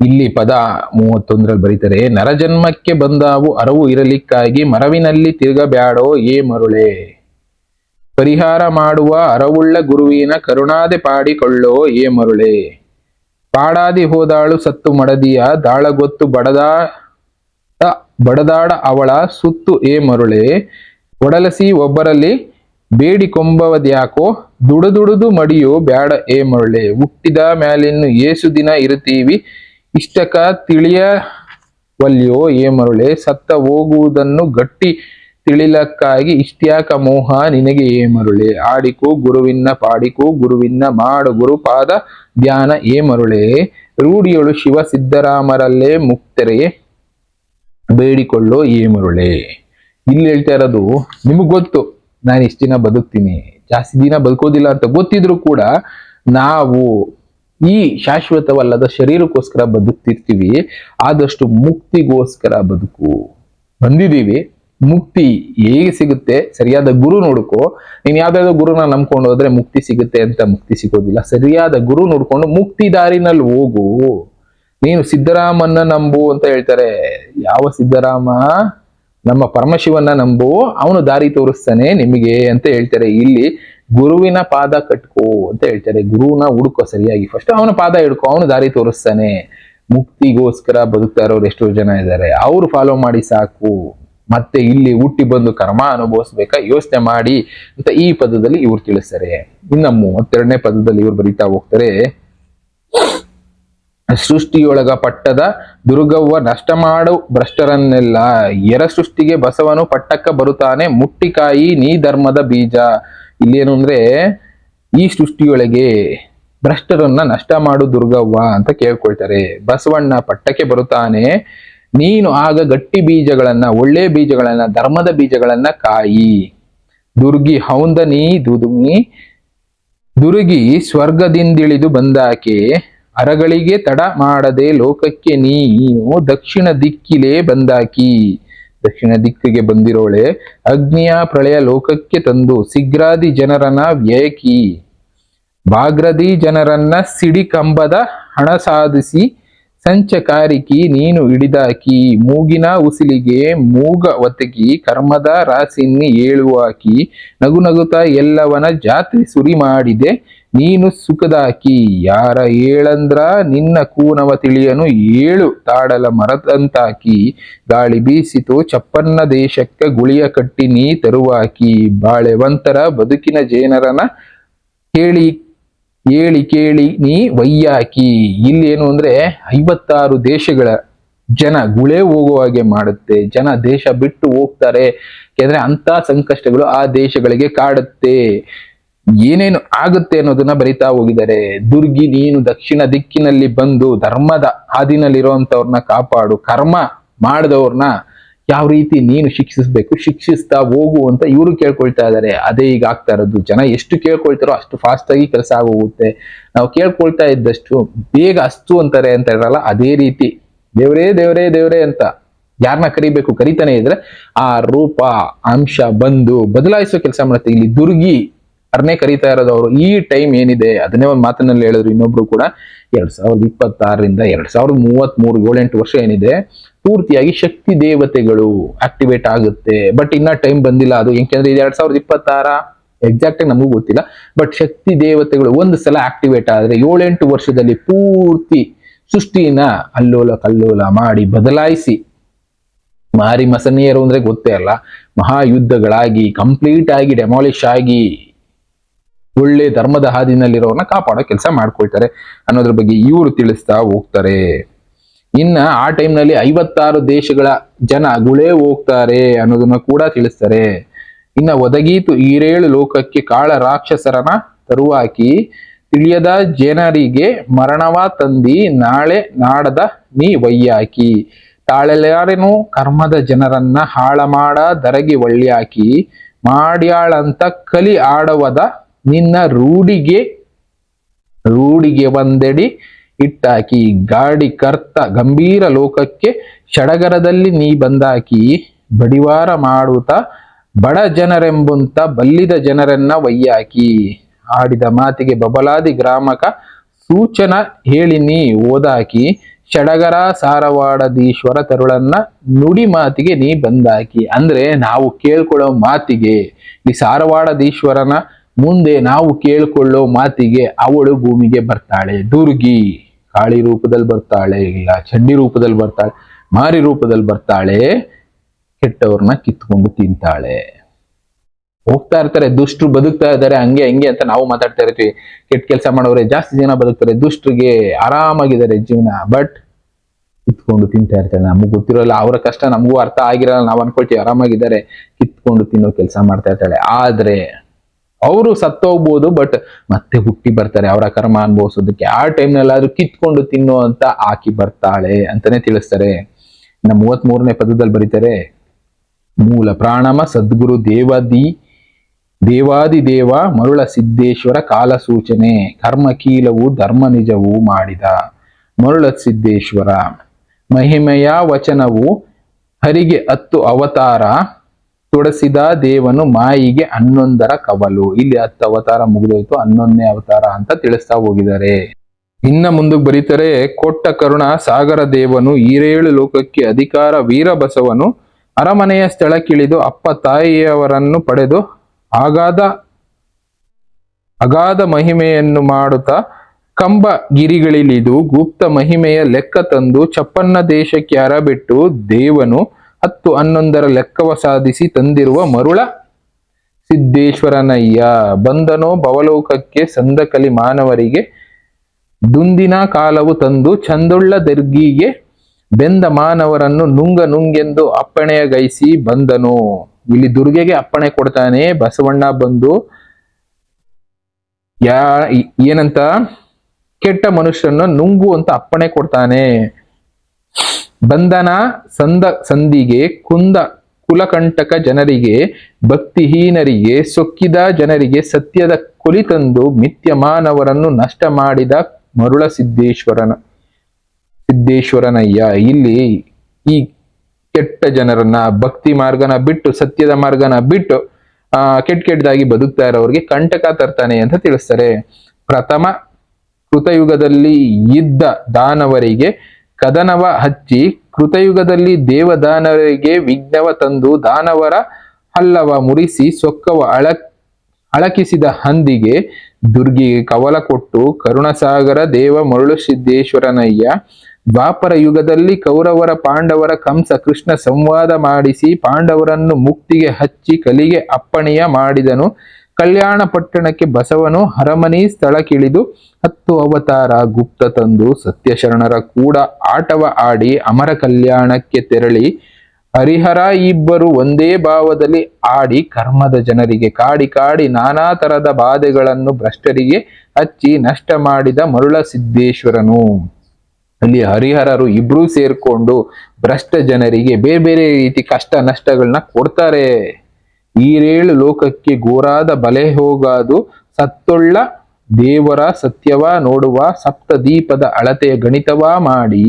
ಇಲ್ಲಿ ಪದ ಮೂವತ್ತೊಂದರಲ್ಲಿ ಬರೀತಾರೆ ನರಜನ್ಮಕ್ಕೆ ಬಂದಾವು ಅರವು ಇರಲಿಕ್ಕಾಗಿ ಮರವಿನಲ್ಲಿ ತಿರುಗಬ್ಯಾಡೋ ಏ ಮರುಳೆ. ಪರಿಹಾರ ಮಾಡುವ ಅರವುಳ್ಳ ಗುರುವಿನ ಕರುಣಾದೆ ಪಾಡಿಕೊಳ್ಳೋ ಏ ಮರುಳೆ. ಪಾಡಾದಿ ಹೋದಾಳು ಸತ್ತು ಮಡದಿಯ, ದಾಳಗೊತ್ತು ಬಡದಾ ಬಡದಾಡ ಅವಳ ಸುತ್ತು ಏ ಮರುಳೆ. ಒಡಲಸಿ ಒಬ್ಬರಲ್ಲಿ ಬೇಡಿಕೊಂಬವದ್ಯಾಕೋ, ದುಡುದುಡುದು ಮಡಿಯೋ ಬ್ಯಾಡ ಏ ಮರುಳೆ. ಹುಟ್ಟಿದ ಮ್ಯಾಲಿನ್ನು ಏಸು ದಿನ ಇರುತ್ತೀವಿ ಇಷ್ಟಕ ತಿಳಿಯ ತಿಳಿಯವಲ್ಯೋ ಏ ಮರುಳೆ ಸತ್ತ ಹೋಗುವುದನ್ನು ಗಟ್ಟಿ ತಿಳಿಲಕ್ಕಾಗಿ ಇಷ್ಟ್ಯಾಕ ಮೋಹ ನಿನಗೆ ಏ ಮರುಳೆ ಆಡಿಕೋ ಗುರುವಿನ ಪಾಡಿಕೋ ಗುರುವಿನ ಮಾಡು ಗುರುಪಾದ ಧ್ಯಾನ ಏ ಮರುಳೆ ರೂಢಿಯೊಳು ಶಿವ ಸಿದ್ದರಾಮರಲ್ಲೇ ಮುಕ್ತರೆ, ಬೇಡಿಕೊಳ್ಳೋ ಏ ಮರುಳೆ ಇಲ್ಲಿ ಹೇಳ್ತಾ ಇರೋದು, ನಿಮಗ್ ಗೊತ್ತು, ನಾನು ಇಷ್ಟು ದಿನ ಬದುಕ್ತೀನಿ. ಜಾಸ್ತಿ ದಿನ ಬದುಕೋದಿಲ್ಲ ಅಂತ ಗೊತ್ತಿದ್ರು ಕೂಡ, ನಾವು ಈ ಶಾಶ್ವತವಲ್ಲದ ಶರೀರಕ್ಕೋಸ್ಕರ ಬದುಕ್ತಿರ್ತೀವಿ, ಆದಷ್ಟು ಮುಕ್ತಿಗೋಸ್ಕರ ಬದುಕು. ಬಂದಿದ್ದೀವಿ, ಮುಕ್ತಿ ಹೇಗೆ ಸಿಗುತ್ತೆ ಸರಿಯಾದ ಗುರು ನೋಡ್ಕೋ. ನೀನ್ ಯಾವ್ದಾದ್ರು ಗುರುನ ನಂಬ್ಕೊಂಡು ಹೋದ್ರೆ ಮುಕ್ತಿ ಸಿಗುತ್ತೆ ಅಂತ ಮುಕ್ತಿ ಸಿಗೋದಿಲ್ಲ. ಸರಿಯಾದ ಗುರು ನೋಡ್ಕೊಂಡು ಮುಕ್ತಿ ದಾರಿನಲ್ಲಿ ಹೋಗು. ನೀನು ಸಿದ್ದರಾಮನ್ನ ನಂಬು ಅಂತ ಹೇಳ್ತಾರೆ. ಯಾವ ಸಿದ್ದರಾಮ? ನಮ್ಮ ಪರಮಶಿವನ ನಂಬು. ಅವನು ದಾರಿ ತೋರಿಸ್ತಾನೆ ನಿಮಗೆ ಅಂತ ಹೇಳ್ತಾರೆ ಇಲ್ಲಿ. ಗುರುವಿನ ಪಾದ ಕಟ್ಕೋ ಅಂತ ಹೇಳ್ತಾರೆ. ಗುರುವನ್ನ ಹುಡುಕೋ ಸರಿಯಾಗಿ. ಫಸ್ಟ್ ಅವನ ಪಾದ ಹಿಡ್ಕೋ, ಅವನು ದಾರಿ ತೋರಿಸ್ತಾನೆ. ಮುಕ್ತಿಗೋಸ್ಕರ ಬದುಕ್ತಾ ಇರೋರು ಎಷ್ಟೋ ಜನ ಇದ್ದಾರೆ. ಅವ್ರು ಫಾಲೋ ಮಾಡಿ ಸಾಕು. ಮತ್ತೆ ಇಲ್ಲಿ ಹುಟ್ಟಿ ಬಂದು ಕರ್ಮ ಅನುಭವಿಸ್ಬೇಕಾ? ಯೋಚನೆ ಮಾಡಿ ಅಂತ ಈ ಪದದಲ್ಲಿ ಇವ್ರು ತಿಳಿಸ್ತಾರೆ. ಇನ್ನ ಮೂವತ್ತೆರಡನೇ ಪದದಲ್ಲಿ ಇವ್ರು ಬರೀತಾ ಹೋಗ್ತಾರೆ. ಸೃಷ್ಟಿಯೊಳಗ ಪಟ್ಟದ ದುರ್ಗವ್ವ ನಷ್ಟ ಮಾಡು ಭ್ರಷ್ಟರನ್ನೆಲ್ಲ. ಎರ ಸೃಷ್ಟಿಗೆ ಬಸವನು ಪಟ್ಟಕ್ಕ ಬರುತ್ತಾನೆ. ಮುಟ್ಟಿಕಾಯಿ ನೀ ಧರ್ಮದ ಬೀಜ. ಇಲ್ಲೇನು ಅಂದ್ರೆ, ಈ ಸೃಷ್ಟಿಯೊಳಗೆ ಭ್ರಷ್ಟರನ್ನ ನಷ್ಟ ಮಾಡು ದುರ್ಗವ್ವ ಅಂತ ಕೇಳ್ಕೊಳ್ತಾರೆ. ಬಸವಣ್ಣ ಪಟ್ಟಕ್ಕೆ ಬರುತ್ತಾನೆ. ನೀನು ಆಗ ಗಟ್ಟಿ ಬೀಜಗಳನ್ನ, ಒಳ್ಳೆ ಬೀಜಗಳನ್ನ, ಧರ್ಮದ ಬೀಜಗಳನ್ನ ಕಾಯಿ. ದುರ್ಗಿ ಹೌಂದನಿ ದುದುಮಿ ದುರುಗಿ ಸ್ವರ್ಗದಿಂದಿಳಿದು ಬಂದಾಕೆ. ಅರಗಳಿಗೆ ತಡ ಮಾಡದೆ ಲೋಕಕ್ಕೆ ನೀನು ದಕ್ಷಿಣ ದಿಕ್ಕಿಲೇ ಬಂದಾಕಿ. ದಕ್ಷಿಣ ದಿಕ್ಕಿಗೆ ಬಂದಿರೋಳೆ, ಅಗ್ನಿಯ ಪ್ರಳಯ ಲೋಕಕ್ಕೆ ತಂದು ಸಿಗ್ರಾದಿ ಜನರನ್ನ ವ್ಯಯಕಿ. ಬಾಗ್ರದಿ ಜನರನ್ನ ಸಿಡಿ ಕಂಬದ ಹಣ ಸಾಧಿಸಿ ಸಂಚಕಾರಿಕಿ ನೀನು ಹಿಡಿದಾಕಿ. ಮೂಗಿನ ಉಸಿಲಿಗೆ ಮೂಗ ಒತಗಿ ಕರ್ಮದ ರಾಸಿನ್ನಿ ಏಳುವಾಕಿ. ನಗು ನಗುತ್ತಾ ಎಲ್ಲವನ ಜಾತ್ರೆ ಸುರಿ ಮಾಡಿದೆ ನೀನು ಸುಖದಾಕಿ, ಯಾರ ಏಳಂದ್ರ ನಿನ್ನ ಕೂನವ ತಿಳಿಯನು ಏಳು, ತಾಡಲ ಮರದಂತಾಕಿ, ಗಾಳಿ ಬೀಸಿತು ಚಪ್ಪನ್ನ ದೇಶಕ್ಕೆ ಗುಳಿಯ ಕಟ್ಟಿ ನೀ ತರುವಾಕಿ, ಬಾಳೆವಂತರ ಬದುಕಿನ ಜೇನರನ ಕೇಳಿ ಹೇಳಿ ಕೇಳಿ ನೀ ಇಲ್ಲಿ ಏನು ಅಂದ್ರೆ ಐವತ್ತಾರು ದೇಶಗಳ ಜನ ಗುಳೆ ಹೋಗುವ ಹಾಗೆ ಮಾಡುತ್ತೆ, ಜನ ದೇಶ ಬಿಟ್ಟು ಹೋಗ್ತಾರೆ. ಯಾಕಂದ್ರೆ ಅಂತ ಸಂಕಷ್ಟಗಳು ಆ ದೇಶಗಳಿಗೆ ಕಾಡುತ್ತೆ. ಏನೇನು ಆಗುತ್ತೆ ಅನ್ನೋದನ್ನ ಬರಿತಾ ಹೋಗಿದ್ದಾರೆ. ದುರ್ಗಿ, ನೀನು ದಕ್ಷಿಣ ದಿಕ್ಕಿನಲ್ಲಿ ಬಂದು ಧರ್ಮದ ಹಾದಿನಲ್ಲಿರುವಂತವ್ರನ್ನ ಕಾಪಾಡು. ಕರ್ಮ ಮಾಡಿದವ್ರನ್ನ ಯಾವ ರೀತಿ ನೀನು ಶಿಕ್ಷಿಸ್ಬೇಕು, ಶಿಕ್ಷಿಸ್ತಾ ಹೋಗು ಅಂತ ಇವರು ಕೇಳ್ಕೊಳ್ತಾ ಇದ್ದಾರೆ. ಅದೇ ಈಗ ಆಗ್ತಾ ಇರೋದು. ಜನ ಎಷ್ಟು ಕೇಳ್ಕೊಳ್ತಾರೋ ಅಷ್ಟು ಫಾಸ್ಟ್ ಆಗಿ ಕೆಲಸ ಆಗೋಗುತ್ತೆ. ನಾವು ಕೇಳ್ಕೊಳ್ತಾ ಇದ್ದಷ್ಟು ಬೇಗ ಅಸ್ತು ಅಂತಾರೆ ಅಂತ ಹೇಳಲ್ಲ ಅದೇ ರೀತಿ ದೇವರೇ ದೇವರೇ ದೇವರೇ ಅಂತ ಯಾರನ್ನ ಕರಿಬೇಕು ಕರಿತಾನೆ ಇದ್ರೆ ಆ ರೂಪ, ಅಂಶ ಬಂದು ಬದಲಾಯಿಸೋ ಕೆಲಸ ಮಾಡುತ್ತೆ ಇಲ್ಲಿ ದುರ್ಗಿ ಅರ್ನೇ ಕರೀತಾ ಇರೋದು ಅವರು ಈ ಟೈಮ್ ಏನಿದೆ? ಅದನ್ನೇ ಒಂದು ಮಾತಿನಲ್ಲಿ ಹೇಳಿದ್ರು ಇನ್ನೊಬ್ರು ಕೂಡ. ಎರಡ್ ಸಾವಿರದ ಇಪ್ಪತ್ತಾರರಿಂದ ಎರಡ್ ಸಾವಿರದ ಮೂವತ್ತ್ ಮೂರು ಏಳೆಂಟು ವರ್ಷ ಏನಿದೆ? ಪೂರ್ತಿಯಾಗಿ ಶಕ್ತಿ ದೇವತೆಗಳು ಆಕ್ಟಿವೇಟ್ ಆಗುತ್ತೆ. ಬಟ್ ಇನ್ನ ಟೈಮ್ ಬಂದಿಲ್ಲ ಅದು. ಯಾಕೆಂದ್ರೆ ಇದು ಎರಡ್ ಸಾವಿರದ ಇಪ್ಪತ್ತಾರ. ಎಕ್ಸಾಕ್ಟ್ ಆಗಿ ನಮಗೂ ಗೊತ್ತಿಲ್ಲ. ಬಟ್ ಶಕ್ತಿ ದೇವತೆಗಳು ಒಂದು ಸಲ ಆಕ್ಟಿವೇಟ್ ಆದ್ರೆ ಏಳೆಂಟು ವರ್ಷದಲ್ಲಿ ಪೂರ್ತಿ ಸೃಷ್ಟಿನ ಅಲ್ಲೋಲ ಕಲ್ಲೋಲ ಮಾಡಿ ಬದಲಾಯಿಸಿ. ಮಾರಿ ಮಸನೀಯರು ಅಂದ್ರೆ ಗೊತ್ತೇ ಅಲ್ಲ. ಮಹಾಯುದ್ಧಗಳಾಗಿ ಕಂಪ್ಲೀಟ್ ಆಗಿ ಡೆಮಾಲಿಷ್ ಆಗಿ ಒಳ್ಳೆ ಧರ್ಮದ ಹಾದಿನಲ್ಲಿರೋರನ್ನ ಕಾಪಾಡೋ ಕೆಲಸ ಮಾಡ್ಕೊಳ್ತಾರೆ ಅನ್ನೋದ್ರ ಬಗ್ಗೆ ಇವರು ತಿಳಿಸ್ತಾ ಹೋಗ್ತಾರೆ. ಇನ್ನ ಆ ಟೈಮ್ನಲ್ಲಿ ಐವತ್ತಾರು ದೇಶಗಳ ಜನ ಗುಳೇ ಹೋಗ್ತಾರೆ ಅನ್ನೋದನ್ನ ಕೂಡ ತಿಳಿಸ್ತಾರೆ. ಇನ್ನ ಒದಗೀತು ಈರೇಳು ಲೋಕಕ್ಕೆ ಕಾಳ ರಾಕ್ಷಸರನ ತರುವಾಕಿ ತಿಳಿಯದ ಜನರಿಗೆ ಮರಣವ ತಂದಿ ನಾಳೆ ನಾಡದ ನೀ ವಯ್ಯಾಕಿ ತಾಳೆಲ್ಲಾರೇನು ಕರ್ಮದ ಜನರನ್ನ ಹಾಳ ಮಾಡ ದರಗಿ ಒಳ್ಳ್ಯಾಕಿ ಮಾಡ್ಯಾಳಂತ ಕಲಿ ಆಡವದ ನಿನ್ನ ರೂಢಿಗೆ ರೂಢಿಗೆ ಒಂದೆಡಿ ಇಟ್ಟಾಕಿ, ಗಾಡಿ ಕರ್ತ ಗಂಭೀರ ಲೋಕಕ್ಕೆ ಷಡಗರದಲ್ಲಿ ನೀ ಬಂದಾಕಿ, ಬಡಿವಾರ ಮಾಡುತ್ತ ಬಡ ಜನರೆಂಬುಂತ ಬಲ್ಲಿದ ಜನರನ್ನ ವಯ್ಯಾಕಿ ಆಡಿದ ಮಾತಿಗೆ ಬಬಲಾದಿ ಗ್ರಾಮಕ ಸೂಚನ ಹೇಳಿ ನೀ ಓದಾಕಿ, ಷಡಗರ ಸಾರವಾಡದೀಶ್ವರ ತರುಳನ್ನ ನುಡಿ ಮಾತಿಗೆ ನೀ ಬಂದಾಕಿ. ಅಂದ್ರೆ ನಾವು ಕೇಳ್ಕೊಳ್ಳೋ ಮಾತಿಗೆ ಈ ಸಾರವಾಡದೀಶ್ವರನ ಮುಂದೆ ನಾವು ಕೇಳಿಕೊಳ್ಳೋ ಮಾತಿಗೆ ಅವಳು ಭೂಮಿಗೆ ಬರ್ತಾಳೆ. ದುರ್ಗಿ ಕಾಳಿ ರೂಪದಲ್ಲಿ ಬರ್ತಾಳೆ, ಇಲ್ಲ ಚಂಡಿ ರೂಪದಲ್ಲಿ ಬರ್ತಾಳೆ, ಮಾರಿ ರೂಪದಲ್ಲಿ ಬರ್ತಾಳೆ, ಕೆಟ್ಟವ್ರನ್ನ ಕಿತ್ಕೊಂಡು ತಿಂತಾಳೆ. ಹೋಗ್ತಾ ಇರ್ತಾರೆ, ದುಷ್ಟರು ಬದುಕ್ತಾ ಇದ್ದಾರೆ, ಹಂಗೆ ಹಂಗೆ ಅಂತ ನಾವು ಮಾತಾಡ್ತಾ ಇರ್ತೀವಿ. ಕೆಟ್ಟ ಕೆಲಸ ಮಾಡೋರೆ ಜಾಸ್ತಿ ಜನ ಬದುಕ್ತಾರೆ, ದುಷ್ಟರಿಗೆ ಆರಾಮಾಗಿದ್ದಾರೆ ಜೀವನ ಬಟ್ ಕಿತ್ಕೊಂಡು ತಿಂತಾ ಇರ್ತಾರೆ. ನಮಗ್ ಗೊತ್ತಿರೋಲ್ಲ, ಅವರ ಕಷ್ಟ ನಮಗೂ ಅರ್ಥ ಆಗಿರಲ್ಲ, ನಾವು ಅನ್ಕೊಳ್ತೀವಿ ಆರಾಮಾಗಿದ್ದಾರೆ, ಕಿತ್ಕೊಂಡು ತಿನ್ನೋ ಕೆಲಸ ಮಾಡ್ತಾ ಇರ್ತಾಳೆ. ಆದ್ರೆ ಅವರು ಸತ್ತೋಗ್ಬೋದು ಬಟ್ ಮತ್ತೆ ಹುಟ್ಟಿ ಬರ್ತಾರೆ. ಅವರ ಕರ್ಮ ಅನುಭವಿಸೋದಕ್ಕೆ. ಆ ಟೈಮ್ನಲ್ಲಾದ್ರೂ ಕಿತ್ಕೊಂಡು ತಿನ್ನೋ ಅಂತ ಆಕಿ ಬರ್ತಾಳೆ ಅಂತಾನೆ ತಿಳಿಸ್ತಾರೆ. ಇನ್ನು ಮೂವತ್ತ್ ಮೂರನೇ ಪದದಲ್ಲಿ ಬರೀತಾರೆ, ಮೂಲ ಪ್ರಾಣಮ ಸದ್ಗುರು ದೇವಾದಿ ದೇವಾದಿ ದೇವ ಮರುಳ ಸಿದ್ದೇಶ್ವರ ಕಾಲ ಸೂಚನೆ. ಕರ್ಮ ಕೀಲವು ಧರ್ಮ ನಿಜವು ಮಾಡಿದ. ಮರುಳ ಸಿದ್ದೇಶ್ವರ, ಮಹಿಮೆಯ ವಚನವು ಹರಿಗೆ ಹತ್ತು ಅವತಾರ. ತೊಡಸಿದ ದೇವನು ಮಾಯಿಗೆ ಹನ್ನೊಂದರ ಕವಲು. ಇಲ್ಲಿ ಹತ್ತು ಅವತಾರ ಮುಗಿದೋಯ್ತು, ಹನ್ನೊಂದನೇ ಅವತಾರ ಅಂತ ತಿಳಿಸ್ತಾ ಹೋಗಿದ್ದಾರೆ. ಇನ್ನ ಮುಂದಕ್ಕೆ ಬರೀತಾರೆ, ಕೊಟ್ಟ ಕರುಣ ಸಾಗರ ದೇವನು, ಈರೇಳು ಲೋಕಕ್ಕೆ ಅಧಿಕಾರ ವೀರಬಸವನು ಅರಮನೆಯ ಸ್ಥಳಕ್ಕಿಳಿದು ಅಪ್ಪ ತಾಯಿಯವರನ್ನು ಪಡೆದು ಆಗಾದ ಅಗಾಧ ಮಹಿಮೆಯನ್ನು ಮಾಡುತ್ತಾ ಕಂಬ ಗಿರಿಗಳಿಲಿದು ಗುಪ್ತ ಮಹಿಮೆಯ ಲೆಕ್ಕ ತಂದು, ಚಪ್ಪನ್ನ ದೇಶಕ್ಕೆ ಅರಬಿಟ್ಟು ದೇವನು ಹತ್ತು ಹನ್ನೊಂದರ ಲೆಕ್ಕವ ಸಾಧಿಸಿ ತಂದಿರುವ ಮರುಳ ಸಿದ್ದೇಶ್ವರನಯ್ಯ. ಬಂದನೋ ಭವಲೋಕಕ್ಕೆ ಸಂದಕಲಿ ಮಾನವರಿಗೆ ದುಂದಿನ ಕಾಲವು ತಂದು ಚಂದುಳ್ಳ ದರ್ಗಿಗೆ ಬೆಂದ ಮಾನವರನ್ನು ನುಂಗ ನುಂಗೆಂದು ಅಪ್ಪಣೆಯಗೈಸಿ ಬಂದನು ಇಲ್ಲಿ ದುರ್ಗೆಗೆ ಅಪ್ಪಣೆ ಕೊಡ್ತಾನೆ. ಬಸವಣ್ಣ ಬಂದು ಯಾ ಏನಂತ? ಕೆಟ್ಟ ಮನುಷ್ಯನ ನುಂಗು ಅಂತ ಅಪ್ಪಣೆ ಕೊಡ್ತಾನೆ. ಬಂಧನ ಸಂದ ಸಂದಿಗೆ ಕುಂದ ಕುಲಕಂಟಕ ಜನರಿಗೆ, ಭಕ್ತಿಹೀನರಿಗೆ, ಸೊಕ್ಕಿದ ಜನರಿಗೆ ಸತ್ಯದ ಕೊಲಿ ತಂದು ಮಿಥ್ಯ ಮಾನವರನ್ನು ನಷ್ಟ ಮಾಡಿದ ಮರುಳ ಸಿದ್ದೇಶ್ವರನ, ಸಿದ್ದೇಶ್ವರನಯ್ಯ. ಇಲ್ಲಿ ಈ ಕೆಟ್ಟ ಜನರನ್ನ, ಭಕ್ತಿ ಮಾರ್ಗನ ಬಿಟ್ಟು, ಸತ್ಯದ ಮಾರ್ಗನ ಬಿಟ್ಟು, ಆ, ಕೆಟ್ಟ ಕೆಟ್ಟದಾಗಿ ಬದುಕ್ತಾ ಇರೋರಿಗೆ ಕಂಟಕ ತರ್ತಾನೆ ಅಂತ ತಿಳಿಸ್ತಾರೆ. ಪ್ರಥಮ ಕೃತಯುಗದಲ್ಲಿ ಇದ್ದ ದಾನವರಿಗೆ ಕದನವ ಹಚ್ಚಿ ಕೃತಯುಗದಲ್ಲಿ ದೇವದಾನರಿಗೆ ವಿಘ್ನವ ತಂದು ದಾನವರ ಹಲ್ಲವ ಮುರಿಸಿ ಸೊಕ್ಕವ ಅಳ ಅಳಕಿಸಿದ ಹಂದಿಗೆ ದುರ್ಗಿಗೆ ಕವಲ ಕೊಟ್ಟು ಕರುಣಸಾಗರ ದೇವ ಮರುಳು ಸಿದ್ದೇಶ್ವರನಯ್ಯ ದ್ವಾಪರ ಯುಗದಲ್ಲಿ ಕೌರವರ ಪಾಂಡವರ ಕಂಸ ಕೃಷ್ಣ ಸಂವಾದ ಮಾಡಿಸಿ ಪಾಂಡವರನ್ನು ಮುಕ್ತಿಗೆ ಹಚ್ಚಿ ಕಲಿಗೆ ಅಪ್ಪಣೆಯ ಮಾಡಿದನು ಕಲ್ಯಾಣ ಪಟ್ಟಣಕ್ಕೆ ಬಸವನು ಅರಮನಿ ಸ್ಥಳಕ್ಕಿಳಿದು ಹತ್ತು ಅವತಾರ ಗುಪ್ತ ತಂದು ಸತ್ಯಶರಣರ ಕೂಡ ಆಟವ ಆಡಿ ಅಮರ ಕಲ್ಯಾಣಕ್ಕೆ ತೆರಳಿ ಹರಿಹರ ಇಬ್ಬರು ಒಂದೇ ಭಾವದಲ್ಲಿ ಆಡಿ ಕರ್ಮದ ಜನರಿಗೆ ಕಾಡಿ ಕಾಡಿ ನಾನಾ ತರದ ಬಾಧೆಗಳನ್ನು ಭ್ರಷ್ಟರಿಗೆ ಹಚ್ಚಿ ನಷ್ಟ ಮಾಡಿದ ಮರುಳ ಸಿದ್ದೇಶ್ವರನು. ಅಲ್ಲಿ ಹರಿಹರರು ಇಬ್ರು ಸೇರ್ಕೊಂಡು ಭ್ರಷ್ಟ ಜನರಿಗೆ ಬೇರೆ ಬೇರೆ ರೀತಿ ಕಷ್ಟ ನಷ್ಟಗಳನ್ನ ಕೊಡ್ತಾರೆ. ಈರೇಳು ಲೋಕಕ್ಕೆ ಗೋರಾದ ಬಲೆ ಹೋಗಾದು ಸತ್ತೊಳ್ಳ ದೇವರ ಸತ್ಯವ ನೋಡುವ ಸಪ್ತ ದೀಪದ ಅಳತೆಯ ಗಣಿತವ ಮಾಡಿ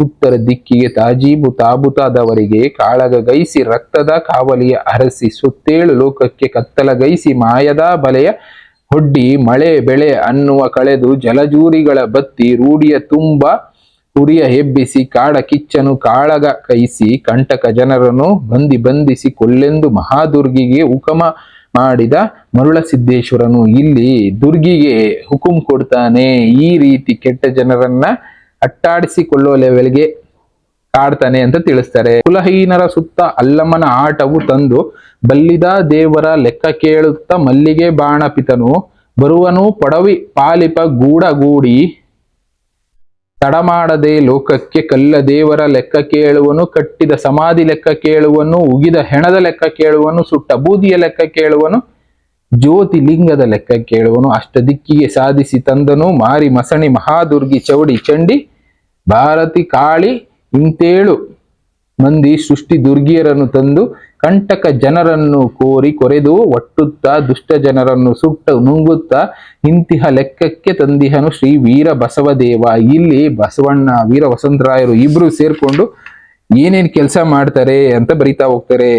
ಉತ್ತರ ದಿಕ್ಕಿಗೆ ತಾಜೀಬು ತಾಬುತಾದವರಿಗೆ ಕಾಳಗಗೈಸಿ ರಕ್ತದ ಕಾವಲಿಯ ಅರಸಿ ಸುತ್ತೇಳು ಲೋಕಕ್ಕೆ ಕತ್ತಲಗೈಸಿ ಮಾಯದ ಬಲೆಯ ಹೊಡ್ಡಿ ಮಳೆ ಬೆಳೆ ಅನ್ನುವ ಕಳೆದು ಜಲಜೂರಿಗಳ ಬತ್ತಿ ರೂಢಿಯ ತುಂಬ ಹುರಿಯ ಹೆಬ್ಬಿಸಿ, ಕಾಡ ಕಿಚ್ಚನು, ಕಾಳಗ ಕೈಸಿ, ಕಂಟಕ ಜನರನ್ನು ಬಂದಿ ಬಂಧಿಸಿ ಕೊಲ್ಲೆಂದು ಮಹಾದುರ್ಗಿಗೆ ಹುಕಮ ಮಾಡಿದ ಮರುಳ ಸಿದ್ದೇಶ್ವರನು ಇಲ್ಲಿ ದುರ್ಗಿಗೆ ಹುಕುಂ ಕೊಡ್ತಾನೆ. ಈ ರೀತಿ ಕೆಟ್ಟ ಜನರನ್ನ ಅಟ್ಟಾಡಿಸಿಕೊಳ್ಳುವ ಲೆವೆಲ್ಗೆ ಕಾಡ್ತಾನೆ ಅಂತ ತಿಳಿಸ್ತಾರೆ. ಕುಲಹೀನರ ಸುತ್ತ ಅಲ್ಲಮ್ಮನ ಆಟವು ತಂದು ಬಲ್ಲಿದ ದೇವರ ಲೆಕ್ಕ ಕೇಳುತ್ತ ಮಲ್ಲಿಗೆ ಬಾಣಪಿತನು ಬರುವನು ಪಡವಿ ಪಾಲಿಪ ಗೂಡಗೂಡಿ ತಡಮಾಡದೆ ಲೋಕಕ್ಕೆ ಕಲ್ಲ ದೇವರ ಲೆಕ್ಕ ಕೇಳುವನು, ಕಟ್ಟಿದ ಸಮಾಧಿ ಲೆಕ್ಕ ಕೇಳುವನು, ಉಗಿದ ಹೆಣದ ಲೆಕ್ಕ ಕೇಳುವನು, ಸುಟ್ಟ ಬೂದಿಯ ಲೆಕ್ಕ ಕೇಳುವನು, ಜ್ಯೋತಿ ಲಿಂಗದ ಲೆಕ್ಕ ಕೇಳುವನು. ಅಷ್ಟ ದಿಕ್ಕಿಗೆ ಸಾಧಿಸಿ ತಂದನು, ಮಾರಿ ಮಸಣಿ ಮಹಾದುರ್ಗಿ ಚೌಡಿ ಚಂಡಿ, ಭಾರತಿ ಕಾಳಿ ಇಂತೇಳು. ಮಂದಿ ಸೃಷ್ಟಿ ದುರ್ಗಿಯರನ್ನು ತಂದು ಕಂಟಕ ಜನರನ್ನು ಕೋರಿ ಕೊರೆದು ಒಟ್ಟುತ್ತಾ ದುಷ್ಟ ಜನರನ್ನು ಸುಟ್ಟ ನುಂಗುತ್ತಾ ಇಂತಿಹ ಲೆಕ್ಕಕ್ಕೆ ತಂದಿಹನು ಶ್ರೀ ವೀರ ಬಸವದೇವ. ಇಲ್ಲಿ ಬಸವಣ್ಣ, ವೀರ ವಸಂತರಾಯರು ಇಬ್ರು ಸೇರ್ಕೊಂಡು ಏನೇನ್ ಕೆಲಸ ಮಾಡ್ತಾರೆ ಅಂತ ಬರಿತಾ ಹೋಗ್ತಾರೆ.